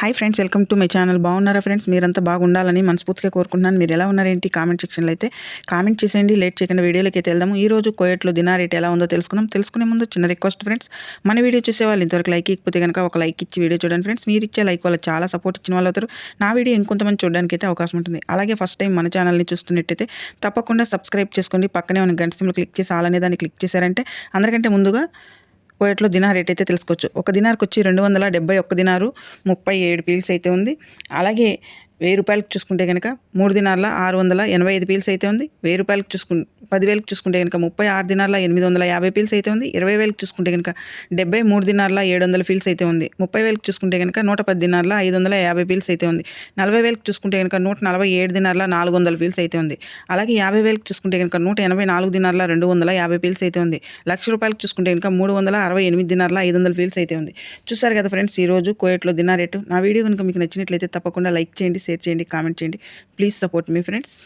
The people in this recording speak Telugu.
Hi friends welcome to my channel బాగున్నారా ఫ్రెండ్స్ మీరంతా బాగుండాలని మనస్ఫూర్తిగా కోరుకుంటున్నాను. మీరు ఎలా ఉన్నారేంటి? కామెంట్ సెక్షన్లో అయితే కామెంట్ చేసేయండి. లేట్ చేయకుండా వీడియోలోకి అయితే వెళ్దాము. ఈ రోజు కోయట్లో దినా రేట్ ఎలా ఉందో తెలుసుకుందాం. తెలుసుకునే ముందు చిన్న రిక్వెస్ట్ ఫ్రెండ్స్ మన వీడియో చూసే వాళ్ళు ఇంతవరకు లైక్ ఇకపోతే కనుక ఒక లైక్ ఇచ్చి వీడియో చూడండి ఫ్రెండ్స్ మీరు ఇచ్చే లైక్ వల్ల చాలా సపోర్ట్ ఇచ్చిన వాళ్ళు అవుతారు. నా వీడియో ఇంకొంతమంది చూడడానికి అయితే అవకాశం ఉంటుంది. అలాగే ఫస్ట్ టైం మన ఛానల్ని చూస్తున్నట్టయితే తప్పకుండా సబ్స్క్రైబ్ చేసుకోండి. పక్కనే ఉన్న గంట సిమ్లు క్లిక్ చేసి అలానే దాన్ని క్లిక్ చేశారంటే అందరికంటే ముందుగా కోయట్లో దినార్ రేట్ అయితే తెలుసుకోవచ్చు. ఒక దినార్కి వచ్చి రెండు వందల డెబ్బై ఒక్క దినారు ముప్పై ఏడు పీల్స్ అయితే ఉంది. అలాగే వెయ్యి రూపాయలకు చూసుకుంటే కనుక మూడు దినార్ల ఆరు వందల ఎనభై ఐదు పీల్స్ అయితే ఉంది. వెయ్యి రూపాయలకు చూసుకుంటే పదివేలకు చూసుకుంటే కనుక ముప్పై ఆరు దినాల ఎనిమిది వందల యాభై పీల్స్ అయితే ఉంది. ఇరవై వేలకు చూసుకుంటే కనుక డెబ్బై మూడు దినార్ల ఏడు వందల ఫీల్స్ అయితే ఉంది. ముప్పై వేలకు చూసుకుంటే కనుక నూట పది దినార్ల ఐదు వందల యాభై పీల్స్ అయితే ఉంది. నలభై వేలకు చూసుకుంటే కనుక నూట నలభై ఏడు దినార్ల నాలుగు వందల ఫీల్స్ అయితే ఉంది. అలాగే యాభై వేలకు చూసుకుంటే కనుక నూట ఎనభై నాలుగు దినాల రెండు వందల యాభై పీల్స్ అయితే ఉంది. లక్ష రూపాయలకు చూసుకుంటే కనుక మూడు వందల అరవై ఎనిమిది దినార్ల ఐదు వందల ఫీల్స్ అయితే ఉంది. చూసారు కదా ఫ్రెండ్స్ ఈ రోజు కోయట్లో దినారేటు నా వీడియో కనుక మీకు నచ్చినట్లయితే తప్పకుండా లైక్ చేయండి షేర్ చేయండి కామెంట్ చేయండి. ప్లీజ్ సపోర్ట్ మీ ఫ్రెండ్స్.